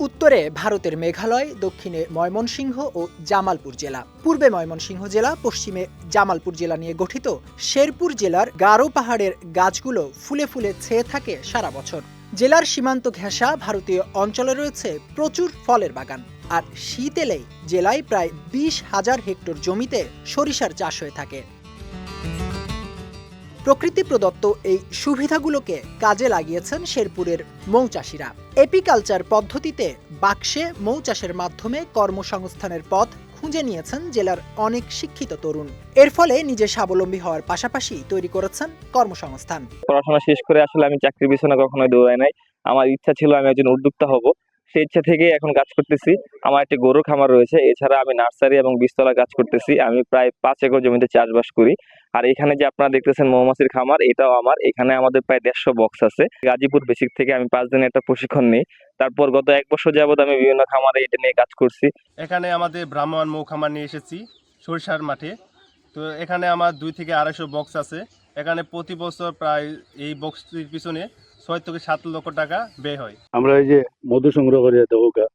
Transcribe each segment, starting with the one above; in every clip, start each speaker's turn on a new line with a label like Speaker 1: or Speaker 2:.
Speaker 1: উত্তরে ভারতের মেঘালয়, দক্ষিণে ময়মনসিংহ ও জামালপুর জেলা। পূর্বে ময়মনসিংহ জেলা, পশ্চিমে জামালপুর জেলা নিয়ে গঠিত। শেরপুর জেলার গারো পাহাড়ের গাছগুলো ফুলে ফুলে ছেয়ে থাকে সারা বছর। জেলার সীমান্ত ঘেঁষা ভারতীয় অঞ্চলে রয়েছে প্রচুর ফলের বাগান। আর শীত এলেই জেলায় প্রায় বিশ হাজার হেক্টর জমিতে সরিষার চাষ হয়ে থাকে। প্রকৃতি প্রদত্ত এই সুবিধাগুলোকে কাজে লাগিয়েছেন শেরপুরের মৌচাষিরা এপিকালচার পদ্ধতিতে বাক্সে মৌচাষের মাধ্যমে কর্মসংস্থানের পথ খুঁজে নিয়েছেন জেলার অনেক শিক্ষিত তরুণ। এর ফলে নিজে স্বাবলম্বী হওয়ার পাশাপাশি তৈরি করেছেন কর্মসংস্থান।
Speaker 2: পড়াশোনা শেষ করে আসলে আমি চাকরির পিছনে কখনোই দৌড়াই নাই। আমার ইচ্ছা ছিল আমি একজন উদ্যোক্তা হব। সেই ইচ্ছা থেকে এখন কাজ করতেছি। আমার একটি গরুর খামার রয়েছে। এছাড়া আমি নার্সারি এবং বীজতলা কাজ করতেছি। আমি প্রায় পাঁচ একর জমিতে চাষবাস করি। আর এখানে যে আপনারা দেখতেছেন মৌমাছির খামার, এটাও আমার। এখানে আমাদের প্রায় দেড়শো বক্স আছে। গাজীপুর বেসিক থেকে আমি পাঁচ দিনের একটা প্রশিক্ষণ নিই। তারপর গত এক বছর যাবত আমি বিভিন্ন খামারে এটা নিয়ে কাজ করছি।
Speaker 3: এখানে আমাদের ব্রাহ্মণ মৌ খামার নিয়ে এসেছি সরিষার মাঠে। তো এখানে আমার দুই থেকে আড়াইশো বক্স আছে। এখানে প্রতি বছর প্রায় এই বক্সটির পিছনে ছয় থেকে সাত লক্ষ টাকা ব্যয় হয়।
Speaker 4: আমরা এই যে মধু সংগ্রহ করি দেবকা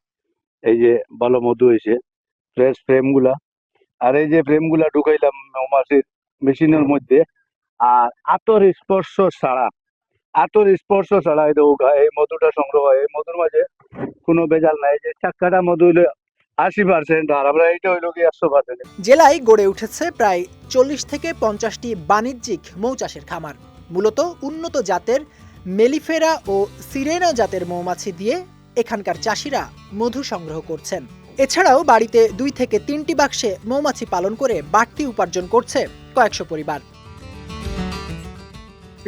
Speaker 4: এই যে ভালো মধু হয়েছে ফ্রেশ ফ্রেমগুলা। আর এই যে ফ্রেমগুলা ঢুকাইলাম মৌমাছির মেশিনের মধ্যে আর আতর স্পর্শ ছাড়া আতর স্পর্শ ছাড়া এই দেবকা এই মধুটা সংগ্রহ হয়। এই মধুর মাঝে কোনো বেজাল নাই যে চাক্কাটা মধু হইলে আশি পার্সেন্ট আর আমরা এইটা হইল কি একশো পার্সেন্ট
Speaker 1: জেলায় গড়ে উঠেছে প্রায় চল্লিশ থেকে পঞ্চাশটি বাণিজ্যিক মৌচাষের খামার মূলত উন্নত জাতের মেলিফেরা ও সিরেনা জাতের মৌমাছি দিয়ে এখানকার চাষিরা মধু সংগ্রহ করছেন। এছাড়াও বাড়িতে দুই থেকে তিনটি বাক্সে মৌমাছি পালন করে বাড়তি উপার্জন করছে কয়েকশো পরিবার।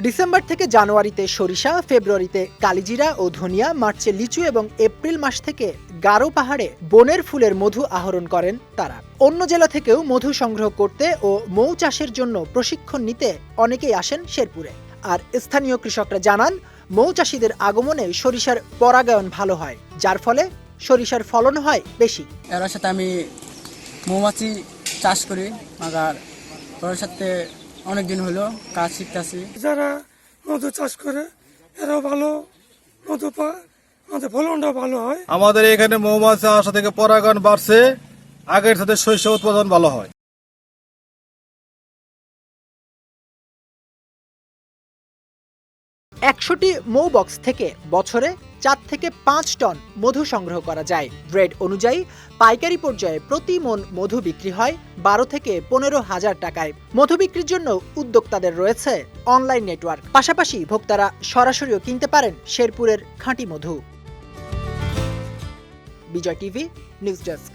Speaker 1: ডিসেম্বর থেকে জানুয়ারিতে সরিষা, ফেব্রুয়ারিতে কালিজিরা ও ধনিয়া, মার্চে লিচু এবং এপ্রিল মাস থেকে গারো পাহাড়ে বনের ফুলের মধু আহরণ করেন তারা। অন্য জেলা থেকেও মধু সংগ্রহ করতে ও মৌ চাষের জন্য প্রশিক্ষণ নিতে অনেকেই আসেন শেরপুরে। আর স্থানীয় কৃষকরা জানান মৌ চাষিদের আগমনে সরিষার পরাগায়ন ভালো হয় যার ফলে সরিষার ফলন হয় বেশি।
Speaker 5: এর সাথে আমি মৌমাছি চাষ করি আগার ওর সাথে অনেক দিন হলো কাজ শিখতেছি।
Speaker 6: যারা মধু চাষ করে এরাও ভালো মধু পায় আমাদের ফলনটাও ভালো হয়।
Speaker 7: আমাদের এখানে মৌমাছি আসা থেকে পরাগায়ন বাড়ছে আগের সাথে শস্য উৎপাদন ভালো হয়।
Speaker 1: একশোটি মৌ বক্স থেকে বছরে চার থেকে পাঁচ টন মধু সংগ্রহ করা যায়। ব্রেড অনুযায়ী পাইকারি পর্যায়ে প্রতি মন মধু বিক্রি হয় বারো থেকে পনেরো হাজার টাকায়। মধু বিক্রির জন্য উদ্যোক্তাদের রয়েছে অনলাইন নেটওয়ার্ক। পাশাপাশি ভোক্তারা সরাসরিও কিনতে পারেন শেরপুরের খাঁটি মধু। Bijoy TV, news desk.